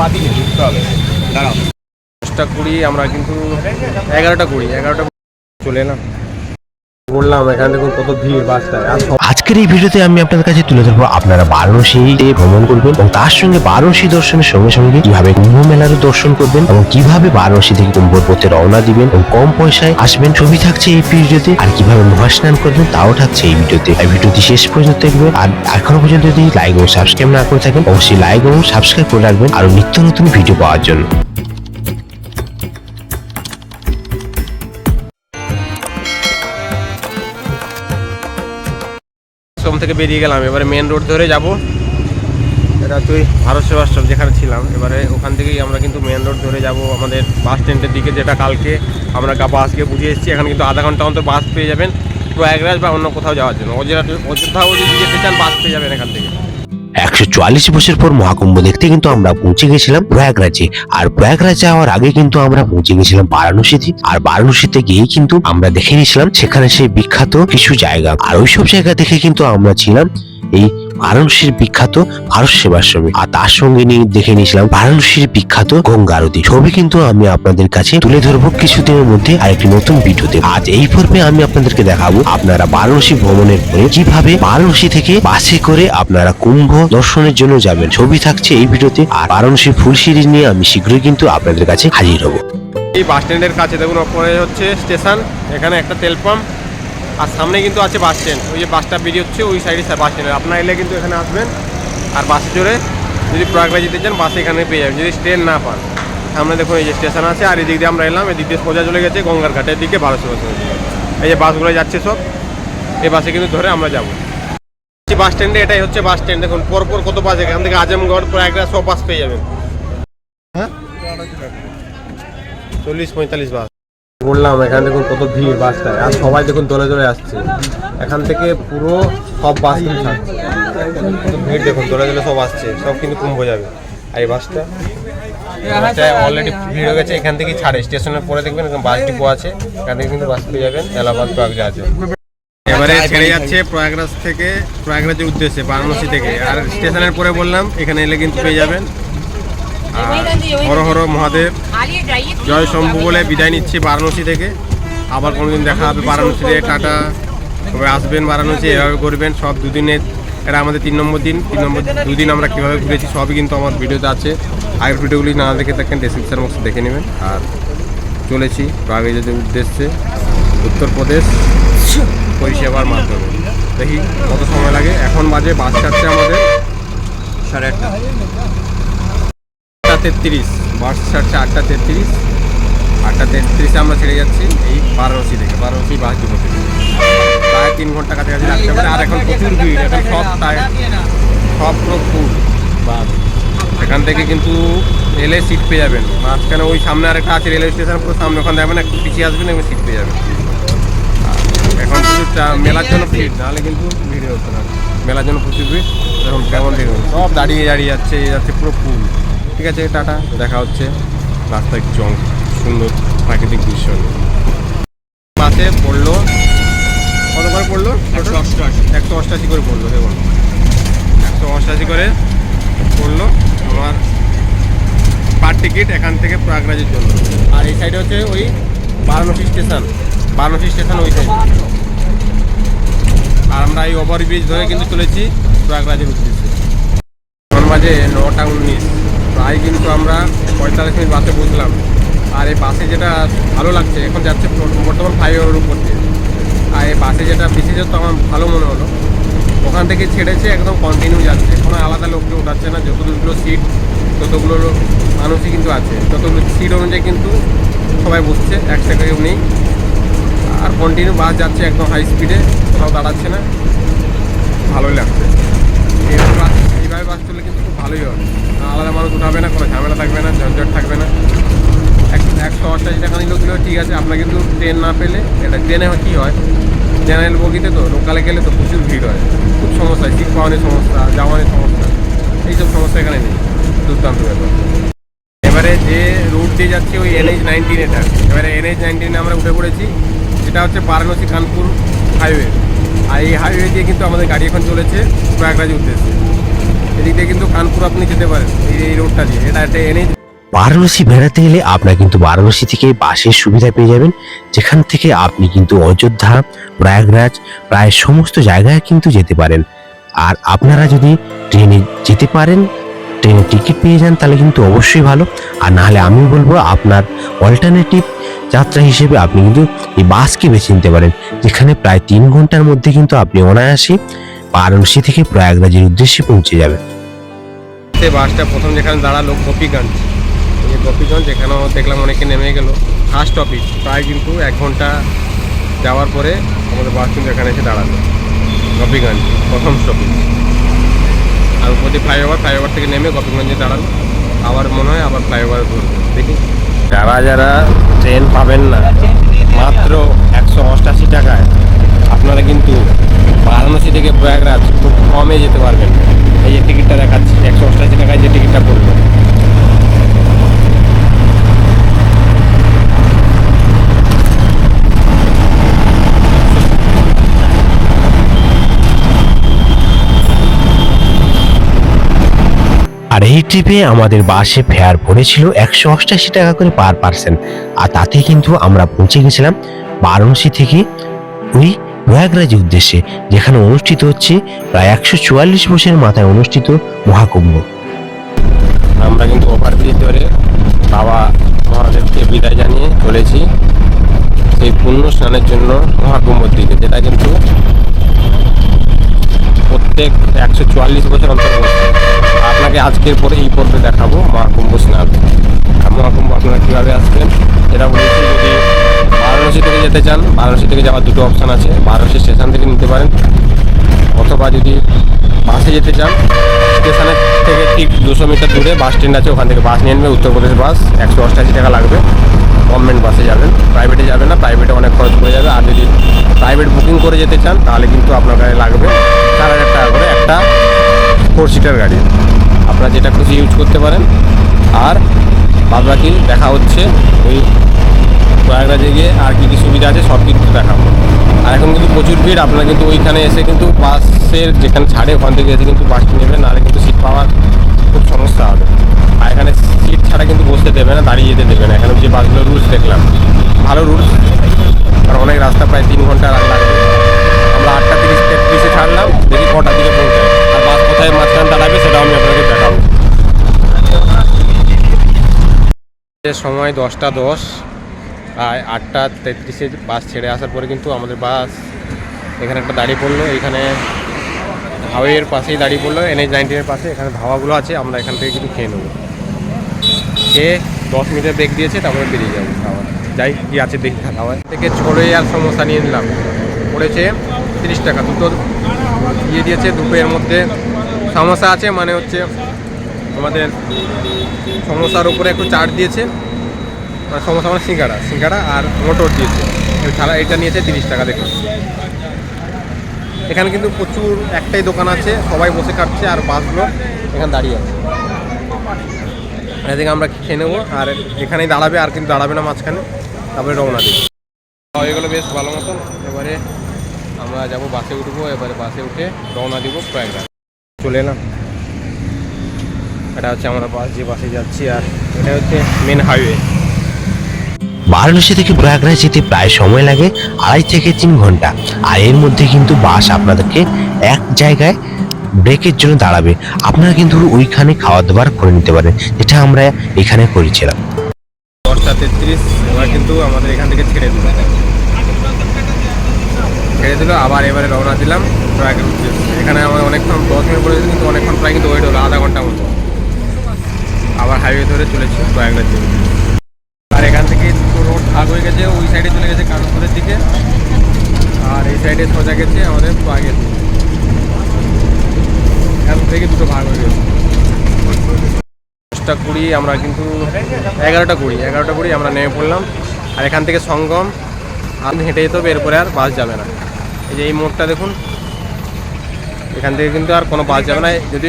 বাদিকে ঢুকতে হবে। দাঁড়াও। দশটা কুড়ি আমরা কিন্তু এগারোটা কুড়ি এগারোটা চলে এলাম। বললাম, এখানে দেখুন কত ভিড় আর আজকের এই ভিডিওতে আমি আপনাদের কাছে তুলে ধরবো আপনারা বারাণসীতে ভ্রমণ করবেন এবং তার সঙ্গে বারাণসী দর্শনের সঙ্গে সঙ্গে কীভাবে কুম্ভ মেলারও দর্শন করবেন এবং কীভাবে বারাণসী থেকে কুম্ভ পথে রওনা দিবেন এবং কম পয়সায় আসবেন, ছবি থাকছে এই ভিডিওতে, আর কীভাবে মহাস্নান করবেন তাও থাকছে এই ভিডিওতে। এই ভিডিওটি শেষ পর্যন্ত দেখবেন, আর এখনও পর্যন্ত যদি লাইক এবং সাবস্ক্রাইব না করে থাকেন, অবশ্যই লাইক এবং সাবস্ক্রাইব করে রাখবেন আরও নিত্য নতুন ভিডিও পাওয়ার জন্য। থেকে বেরিয়ে গেলাম। এবারে মেন রোড ধরে যাব। এটা তুই ভারত সেবাশ্রম, যেখানে ছিলাম। এবারে ওখান থেকেই আমরা কিন্তু মেন রোড ধরে যাব। আমাদের বাস স্ট্যান্ডের দিকে যেটা কালকে আমরা বাসকে বুঝে এসেছি। এখানে কিন্তু আধা ঘণ্টা অন্তর বাস পেয়ে যাবেন। প্রয়াগরাজ বা অন্য কোথাও যাওয়ার জন্য। অযোধ্যা অযোধ্যাও যদি যেতে চান বাস পেয়ে যাবেন এখান থেকে। একশো চুয়াল্লিশ বছর পর মহাকুম্ভ দেখতে কিন্তু আমরা পৌঁছে গেছিলাম প্রয়াগরাজে আর প্রয়াগরাজ যাওয়ার আগে কিন্তু আমরা পৌঁছে গেছিলাম বারাণসীতে। আর বারাণসীতে গিয়ে কিন্তু আমরা দেখে নিয়েছিলাম সেখানে সেই বিখ্যাত কিছু জায়গা। আর ওইসব জায়গা দেখে কিন্তু আমরা ছিলাম এই বারাণসীর বিখ্যাত ভারত সেবাশ্রমে আর তার সঙ্গে নিয়ে দেখে নিয়েছিলাম বারাণসীর বিখ্যাত গঙ্গা আরতি ছবি কিন্তু আমি আপনাদের কাছে তুলে ধরবো কিছুদিনের মধ্যে আরেকটি নতুন ভিডিওতে। আজ এই পর্বে আমি আপনাদেরকে দেখাবো আপনারা বারাণসী ভ্রমণের পরে কীভাবে বারাণসী থেকে বাসে করে আপনারা কুম্ভ দর্শনের জন্য যাবেন। ছবি থাকছে এই ভিডিওতে। আর বারাণসী ফুল সিরিজ নিয়ে আমি শীঘ্রই কিন্তু আপনাদের কাছে হাজির হব। এই বাস স্ট্যান্ডের কাছে দেখুন, ওপরে হচ্ছে স্টেশন, এখানে একটা তেল পাম্প। আর সামনে কিন্তু আছে বাস স্ট্যান্ড ওই যে বাসটা বেরিয়ে হচ্ছে ওই সাইডে বাস স্ট্যান্ড আপনারা এলে কিন্তু এখানে আসবেন আর বাসে চড়ে যদি প্রয়াগরাজ যেতে চান বাসে এখানে পেয়ে যাবেন। যদি ট্রেন না পান সামনে দেখুন এই যে স্টেশন আছে আর এদিক দিয়ে আমরা এলাম এদিক দিয়ে সোজা চলে গেছে গঙ্গার ঘাটের দিকে ভারত এই যে বাসগুলো যাচ্ছে সব এই বাসে কিন্তু ধরে আমরা যাব। বাস স্ট্যান্ডে এটাই হচ্ছে বাস স্ট্যান্ড দেখুন পরপর কত বাস এখান থেকে আজমগড় প্রয়াগরাজ সব বাস পেয়ে যাবেন। হ্যাঁ? চল্লিশ পঁয়তাল্লিশ বাস। বললাম, এখানে দেখুন কত ভিড় বাসটায় আর সবাই দেখুন দলে দলে আসছে। এখান থেকে পুরো সব বাস ভিড় দেখুন, দলে দলে সব আসছে, সব কিন্তু কুম্ভ যাবে। আর এই বাসটা অলরেডি ভিড় হয়ে গেছে, এখান থেকেই ছাড়ে। স্টেশনের পরে দেখবেন বাস ডিপো আছে, এখান থেকে কিন্তু বাস পেয়ে যাবেন, এলাহাবাদ আছে। এবারে ছেড়ে যাচ্ছে প্রয়াগরাজ থেকে, প্রয়াগরাজের উদ্দেশ্যে, বারাণসী থেকে। আর স্টেশনের পরে বললাম, এখানে এলে কিন্তু পেয়ে যাবেন। হর হর মহাদেব। জয় শম্ভু বলে বিদায় নিচ্ছি বারাণসী থেকে। আবার কোনোদিন দেখা হবে বারাণসীতে। টাটা। তবে আসবেন বারাণসী, এভাবে করবেন সব দুদিনের, এটা আমাদের তিন নম্বর দিন। তিন নম্বর দুদিন আমরা কীভাবে ঘুরেছি সবই কিন্তু আমার ভিডিওতে আছে। আগের ভিডিওগুলি না দেখে থাকেন ডেসক্রিপশন বক্সে দেখে নেবেন। আর চলেছি বাগেজের উদ্দেশ্যে। উত্তরপ্রদেশ পরিষেবার মাধ্যমে। দেখি কত সময় লাগে। এখন বাজে বাস ছাড়ছে আমাদের। সাড়ে আটটা আটটা। তেত্রিশ বাস ছাড়ছে আটটা তেত্রিশ, আটটা তেত্রিশে আমরা ছেড়ে যাচ্ছি, এই বারাণসী থেকে বারাণসী বাস থেকে প্রায় তিন ঘণ্টা কাছাকাছি লাগতে পারে, আর এখন প্রচুর ভিড়, এখন সব টায়ার সব পুরো ফুল বাস। এখান থেকে কিন্তু এলে সিট পেয়ে যাবেন। মাঝখানে ওই সামনে আরেকটা আছে, রেলওয়ে স্টেশন, পুরো সামনে, ওখানে যাবেন, একটু পিছিয়ে আসবেন এবং সিট পেয়ে যাবেন। এখন চা- মেলার জন্য ভিড়, নাহলে কিন্তু ভিড় হতো না। মেলার জন্য প্রচুর ভিড় এখন কেমন ভিড় সব দাঁড়িয়ে দাঁড়িয়ে যাচ্ছে যাচ্ছে পুরো ফুল ঠিক আছে টাটা। দেখা হচ্ছে রাস্তায় চং সুন্দর প্রাকৃতিক দৃশ্য। বাসে পড়ল কত করে পড়ল? একশো অষ্টআশি। একশো অষ্টআশি করে পড়ল দেখুন একশো অষ্টআশি করে পড়ল আমার পার টিকিট এখান থেকে প্রয়াগরাজের জন্য। আর এই সাইডে হচ্ছে ওই বারাণসী স্টেশন। বারাণসী স্টেশন ওই সাইডে আর আমরা এই ওভারব্রিজ ধরে কিন্তু চলেছি প্রয়াগরাজের উদ্দেশ্যে। এখন বাজে নটা উনিশ প্রায় কিন্তু আমরা পঁয়তাল্লিশ মিনিট বাসে বুঝলাম আর এই বাসে যেটা ভালো লাগছে, এখন যাচ্ছে বর্তমান ফ্লাইওভারের উপর দিয়ে। আর এই বাসে যেটা বিশেষত আমার ভালো মনে হলো। ওখান থেকে ছেড়েছে, একদম কন্টিনিউ যাচ্ছে। কোনো আলাদা লোককে উঠাচ্ছে না, যতগুলো সিট ততগুলো মানুষই কিন্তু আছে। ততগুলো সিট অনুযায়ী কিন্তু সবাই বসছে এক কেউ নেই। আর কন্টিনিউ বাস যাচ্ছে একদম হাই স্পিডে কোথাও দাঁড়াচ্ছে না। ভালোই লাগছে। এইভাবে বাস এইভাবে বাস চললে কিন্তু খুব ভালোই হবে আলাদা মানুষ উঠাবে না, কোনো ঝামেলা থাকবে না, ঝঞ্ঝট থাকবে না। এক, একশো অষ্টাশি টাকা নিলেও কিলো, ঠিক আছে, আপনার কিন্তু ট্রেন না পেলে, এটা ট্রেনে কী হয়? জেনারেল বগিতে তো লোকালে গেলে তো প্রচুর ভিড় হয়। খুব সমস্যা সিট পাওয়ানোর সমস্যা যাওয়ানোর সমস্যা। এইসব সমস্যা এখানে নেই, দুর্দান্ত ব্যাপার। এবারে যে রুট দিয়ে যাচ্ছে, ওই এনএইচ নাইনটিন এটা। এবারে এনএইচ নাইনটিনে আমরা উঠে পড়েছি এটা হচ্ছে বারাণসী কানপুর হাইওয়ে আর এই হাইওয়ে দিয়ে কিন্তু আমাদের গাড়ি এখন চলেছে প্রয়াগরাজের উদ্দেশ্যে। এদিক দিয়ে কিন্তু কানপুর আপনি যেতে পারেন, এই রোডটা দিয়ে। এটা একটা বারাণসী বেড়াতে এলে আপনারা কিন্তু বারাণসী থেকে বাসের সুবিধা পেয়ে যাবেন, যেখান থেকে আপনি কিন্তু অযোধ্যা, প্রয়াগরাজ প্রায় সমস্ত জায়গায় কিন্তু যেতে পারেন। আর আপনারা যদি ট্রেনে যেতে পারেন ট্রেনের টিকিট পেয়ে যান, তাহলে কিন্তু অবশ্যই ভালো। আর নাহলে আমি বলব, আপনার অল্টারনেটিভ যাত্রা হিসেবে আপনি কিন্তু এই বাসকে বেছে নিতে পারেন, যেখানে প্রায় তিন ঘণ্টার মধ্যে কিন্তু আপনি অনায়াসে বারাণসী থেকে প্রয়াগরাজের উদ্দেশ্যে পৌঁছে যাবে। বাসটা প্রথম যেখানে দাঁড়াল গোপীগঞ্জ। এই গোপীগঞ্জ, এখানেও দেখলাম অনেকে নেমে গেল। ফার্স্ট স্টপেজ প্রায় কিন্তু এক ঘণ্টা যাওয়ার পরে আমাদের বাস কিন্তু এখানে এসে দাঁড়াল। গোপীগঞ্জ, প্রথম স্টপেজ আর উপরে ফ্লাইওভার ফ্লাইওভার থেকে নেমে গোপীগঞ্জে দাঁড়াল। আবার মনে হয় আবার ফ্লাইওভারে ধরবে দেখি। যারা যারা ট্রেন পাবেন না, মাত্র একশো অষ্টাশি টাকায় আপনারা কিন্তু বারাণসী থেকে প্রয়াগরাজ খুব কমে যেতে পারবেন। এই যে টিকিটটা দেখাচ্ছি, একশো অষ্টাশি টাকায় যে টিকিটটা পড়বে। আর এই ট্রিপে আমাদের বাসে ফেয়ার পড়েছিল একশো অষ্টাশি টাকা করে পার পার্সন। আর তাতে কিন্তু আমরা পৌঁছে গেছিলাম বারাণসী থেকে ওই প্রয়াগরাজের উদ্দেশ্যে, যেখানে অনুষ্ঠিত হচ্ছে প্রায় একশো চুয়াল্লিশ বছরের মাথায় অনুষ্ঠিত মহাকুম্ভ। আমরা কিন্তু ওভারব্রিজ ধরে বাবা মহাদেবকে বিদায় জানিয়ে চলেছি সেই পুণ্য স্নানের জন্য মহাকুম্ভর দিকে, যেটা কিন্তু প্রত্যেক একশো চুয়াল্লিশ বছর অন্তর আপনাকে আজকের পরে এই পর্বে দেখাবো মহাকুম্ভ স্নান। মহাকুম্ভ আপনারা কীভাবে আসবেন এটা বলেছি যদি বারাণসী থেকে যেতে চান, বারাণসী থেকে যাওয়ার দুটো অপশান আছে। বারাণসী স্টেশন থেকে নিতে পারেন। অথবা যদি বাসে যেতে চান স্টেশনের থেকে ঠিক দুশো মিটার দূরে বাস স্ট্যান্ড আছে, ওখান থেকে বাস নিয়ে নেবে উত্তরপ্রদেশ বাস একশো অষ্টাশি টাকা লাগবে। গভর্নমেন্ট বাসে যাবেন। প্রাইভেটে যাবেন না প্রাইভেটে অনেক খরচ পড়ে যাবে। আর যদি প্রাইভেট বুকিং করে যেতে চান, তাহলে কিন্তু আপনার গাড়ি লাগবে চার হাজার টাকা করে একটা ফোর সিটার গাড়ি। আপনারা যেটা খুশি ইউজ করতে পারেন। আর বাদ বাকি দেখা হচ্ছে ওই প্রয়াগরাজে গিয়ে আর কী কী সুবিধা আছে সব কিছু দেখাবো। আর এখন কিন্তু প্রচুর ভিড়, আপনারা কিন্তু ওইখানে এসে কিন্তু বাসের যেখানে ছাড়ে ওখান থেকে এসে কিন্তু বাসটি নেবেন, নাহলে কিন্তু সিট পাওয়ার খুব সমস্যা হবে। আর এখানে সিট ছাড়া কিন্তু বসতে দেবে না, দাঁড়িয়ে যেতে দেবে না। এখানে যে বাসগুলো রুলস দেখলাম, ভালো রুলস। কারণ অনেক রাস্তা প্রায় তিন ঘণ্টা লাগবে। আমরা আটটা তিরিশ তেত্রিশে ছাড়লাম, দেখি কটার দিকে পৌঁছায়। আর বাস কোথায় মাঝখানে দাঁড়াবে সেটাও আমি আপনাকে দেখাবো। সময় দশটা দশ। প্রায় আটটা তেত্রিশে বাস ছেড়ে আসার পরে কিন্তু আমাদের বাস এখানে একটা দাঁড়িয়ে পড়ল। এখানে হাওয়ের পাশেই দাঁড়িয়ে পড়ল এনএইচ নাইনটিনের পাশে। এখানে ধাওয়াগুলো আছে, আমরা এখান থেকে কিন্তু খেয়ে নেব। খেয়ে দশ মিনিটের ব্রেক দিয়েছে, তারপরে বেরিয়ে যাব। খাওয়া যাই, কি আছে দেখি খাওয়া থেকে ছোড়ে আর সমোসা নিয়ে নিলাম। পড়েছে তিরিশ টাকা। দুটো দিয়ে দিয়েছে, দুটো এর মধ্যে সমোসা আছে মানে হচ্ছে আমাদের সমোসার উপরে একটু চাট দিয়েছে। আর সমোসা মানে সিঙ্গাড়া সিঙ্গাড়া আর মোটর দিয়েছে। ছাড়া এটা নিয়েছে তিরিশ টাকা, দেখুন। এখানে কিন্তু প্রচুর, একটাই দোকান আছে, সবাই বসে খাচ্ছে আর বাসগুলো এখানে দাঁড়িয়ে আছে। এদিকে আমরা খেয়ে নেব, আর এখানেই দাঁড়াবে, আর কিন্তু দাঁড়াবে না মাঝখানে, তারপরে রওনা দিই হয়ে বেশ ভালো মতন, এবারে আমরা যাব, বাসে উঠবো, এবারে বাসে উঠে রওনা দিব প্রয়াগরাজ। চলে এলাম। এটা হচ্ছে আমরা বাস, যে বাসে যাচ্ছি, আর এটা হচ্ছে মেন হাইওয়ে বারাণসী থেকে প্রয়াগরাজ যেতে প্রায় সময় লাগে, আড়াই থেকে তিন ঘণ্টা। আর এর মধ্যে কিন্তু বাস আপনাদেরকে এক জায়গায় ব্রেকের জন্য দাঁড়াবে। আপনারা কিন্তু ওইখানে খাওয়া দাবার করে নিতে পারেন, যেটা আমরা এখানে করেছিলাম। দশটা তেত্রিশ, এবার কিন্তু আমাদের এখান থেকে ছেড়ে দিল। ছেড়ে দিল, আবার এবারে রওনা দিলাম এখানে আমার অনেকক্ষণ দশ মিনিট পড়েছিল কিন্তু অনেকক্ষণ প্রায় কিন্তু ওয়েট হলো, আধা ঘণ্টা মতো। আবার হাইওয়ে ধরে চলেছি প্রয়াগরাজ আর এখান থেকে রোড ভাগ হয়ে গেছে, ওই সাইডে চলে গেছে কানপুরের দিকে। আর এই সাইডে সোজা গেছে আমাদের দিকে। এখান থেকে দুটো ভাগ হয়ে গেছে। দশটা কুড়ি, আমরা কিন্তু এগারোটা কুড়ি এগারোটা কুড়ি আমরা নেমে পড়লাম। আর এখান থেকে সঙ্গম আপনি হেঁটে যেতে হবে এরপরে আর বাস যাবে না। এই যে এই মোড়টা দেখুন, এখান থেকে কিন্তু আর কোনো বাস যাবে না। যদি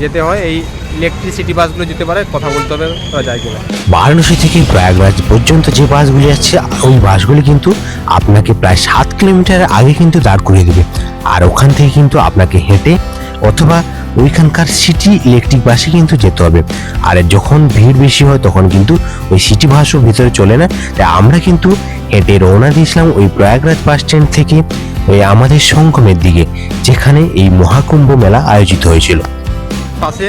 যেতে হয়, এই ইলেকট্রিসিটি বাসগুলো যেতে পারে কথা বলতে হবে ওরা যায় কিনা। বারাণসী থেকে প্রয়াগরাজ পর্যন্ত যে বাসগুলি যাচ্ছে ওই বাসগুলি কিন্তু আপনাকে প্রায় সাত কিলোমিটার আগে কিন্তু দাঁড় করিয়ে দেবে। আর ওখান থেকে কিন্তু আপনাকে হেঁটে অথবা ওইখানকার সিটি ইলেকট্রিক বাসে কিন্তু যেতে হবে। আর যখন ভিড় বেশি হয় তখন কিন্তু ওই সিটি বাসও ভিতরে চলে না। তাই আমরা কিন্তু হেঁটে রওনা দিয়েছিলাম ওই প্রয়াগরাজ বাস স্ট্যান্ড থেকে ওই আমাদের সঙ্গমের দিকে যেখানে এই মহাকুম্ভ মেলা আয়োজিত হয়েছিল। পাশে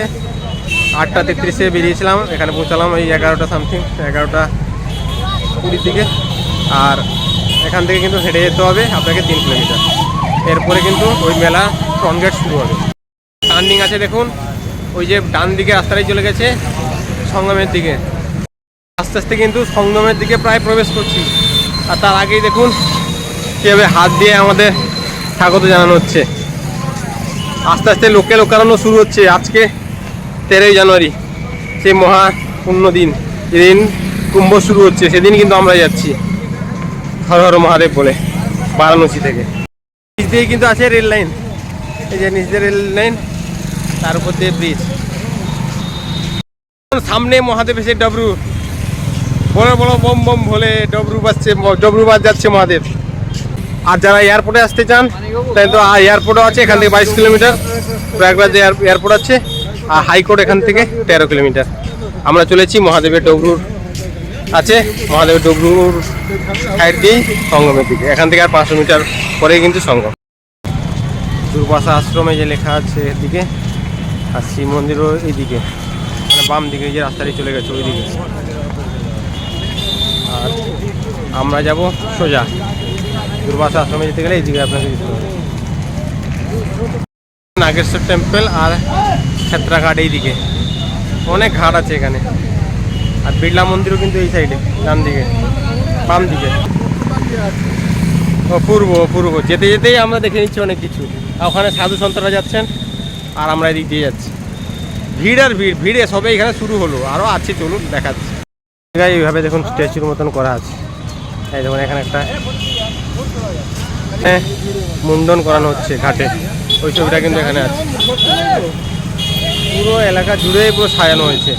আটটা তেত্রিশে বেরিয়েছিলাম, এখানে পৌঁছালাম ওই এগারোটা সামথিং এগারোটা কুড়ির দিকে। আর এখান থেকে কিন্তু হেঁটে যেতে হবে আপনাকে তিন কিলোমিটার। এরপরে কিন্তু ওই মেলা ফ্রন্ট গেট শুরু হবে। টার্নিং আছে দেখুন, ওই যে ডান দিকে রাস্তাটাই চলে গেছে, সঙ্গমের দিকে। আস্তে আস্তে কিন্তু সঙ্গমের দিকে প্রায় প্রবেশ করছি। আর তার আগেই দেখুন, কীভাবে হাত দিয়ে আমাদের স্বাগত জানানো হচ্ছে। আস্তে আস্তে লোকে লোকারণ্য শুরু হচ্ছে আজকে। তেরোই জানুয়ারি, সেই মহা পূর্ণ দিন। যেদিন কুম্ভ শুরু হচ্ছে, সেদিন কিন্তু আমরা যাচ্ছি হর হর মহাদেব বলে, বারাণসী থেকে। নিচ দিয়ে কিন্তু আছে রেল লাইন। এই যে নিচ রেল লাইন, তার উপর দিয়ে ব্রিজ সামনে মহাদেব এসে ডবরু। বড় বড় বম বম ভোলে ডবরু বাজছে, ডবরু বাজ যাচ্ছে মহাদেব। আর যারা এয়ারপোর্টে আসতে চান তাই তো এয়ারপোর্টও আছে, এখান থেকে বাইশ কিলোমিটার। প্রয়াগরাজে এয়ারপোর্ট আছে। আর হাইকোর্ট এখান থেকে তেরো কিলোমিটার। আমরা চলেছি মহাদেবের ডবরুর আছে মহাদেবের ডবরুর সাইড দিয়েই সঙ্গমের দিকে। এখান থেকে আর পাঁচশো মিটার পরেই কিন্তু সঙ্গম। দুর্বাসা আশ্রমে যে লেখা আছে এদিকে, আর শিব মন্দিরও এইদিকে। মানে বাম দিকে যে রাস্তাটি চলে গেছে ওই দিকে আর আমরা যাব সোজা। দুর্বাসা আশ্রমে যেতে গেলে এই দিকে আপনাকে যেতে নাগেশ্বর টেম্পল আর ক্ষেত্রাঘাট এই দিকে। অনেক ঘাট আছে এখানে। আর বিড়লা মন্দিরও কিন্তু এই সাইডে, ডান দিকে, বাম দিকে। অপূর্ব অপূর্ব। যেতে যেতেই আমরা দেখে নিচ্ছি অনেক কিছু। আর ওখানে সাধু সন্তরা যাচ্ছেন, আর আমরা এদিক দিয়ে যাচ্ছি। ভিড় আর ভিড়, ভিড়ে সবে এখানে শুরু হলো। আরও আছে, চলুন দেখাচ্ছি। এইভাবে দেখুন, স্ট্যাচুর মতন করা আছে। এই দেখুন, এখানে একটা হ্যাঁ মুন্ডন করানো হচ্ছে ঘাটে। ওই ছবিটা কিন্তু এখানে আছে। পুরো এলাকা জুড়ে পুরো সাজানো হয়েছে।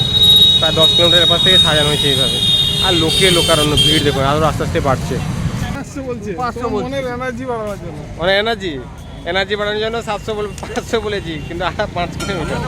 প্রায় দশ কিলোমিটার পাশ থেকে সাজানো হয়েছে এইভাবে। আর লোকে লোকারণ্য ভিড় দেখুন আরও আস্তে আস্তে বাড়ছে। এনার্জি অনেক এনার্জি এনার্জি বাড়ানোর জন্য। সাতশো বল পাঁচশো বলেছি কিন্তু পাঁচ কিলোমিটার।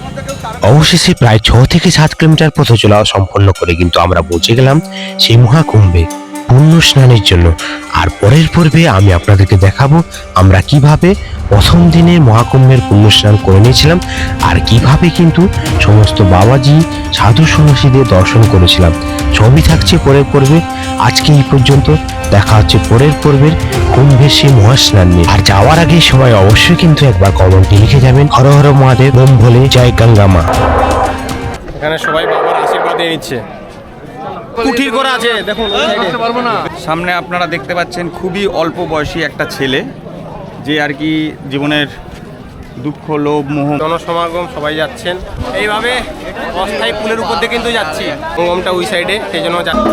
অবশেষে প্রায় ছ থেকে সাত কিলোমিটার পথ চলা সম্পন্ন করে কিন্তু আমরা পৌঁছে গেলাম সেই মহাকুম্ভে পুণ্য স্নানের জন্য। আর পরের পর্বে আমি আপনাদেরকে দেখাবো আমরা কীভাবে প্রথম দিনে মহাকুম্ভের পুণ্য স্নান করে নিয়েছিলাম আর কীভাবে কিন্তু সমস্ত বাবাজি, সাধু সন্ন্যাসীদের দর্শন করেছিলাম। সবই থাকছে পরের পর্বে। আজকে এই পর্যন্ত। দেখা হচ্ছে পরের পর্বের কুম্ভের সেই মহাস্নান নিয়ে। আর যাওয়ার আগে সবাই অবশ্যই কিন্তু একবার কমেন্টে লিখে যাবেন। হর হর মহাদেব বোম ভোলে, জয় গঙ্গা মা। এখানে সবাই বাবার আশীর্বাদ নিচ্ছে। কুঠির করা আছে দেখুন। পারব না। সামনে আপনারা দেখতে পাচ্ছেন খুবই অল্প বয়সী একটা ছেলে যে আর কি জীবনের দুঃখ লোভ মোহ। জনসমাগম সবাই যাচ্ছেন। এইভাবে অস্থায়ী পুলের উপর দিয়ে কিন্তু যাচ্ছি। সঙ্গমটা ওই সাইডে সেই জন্য যাচ্ছি।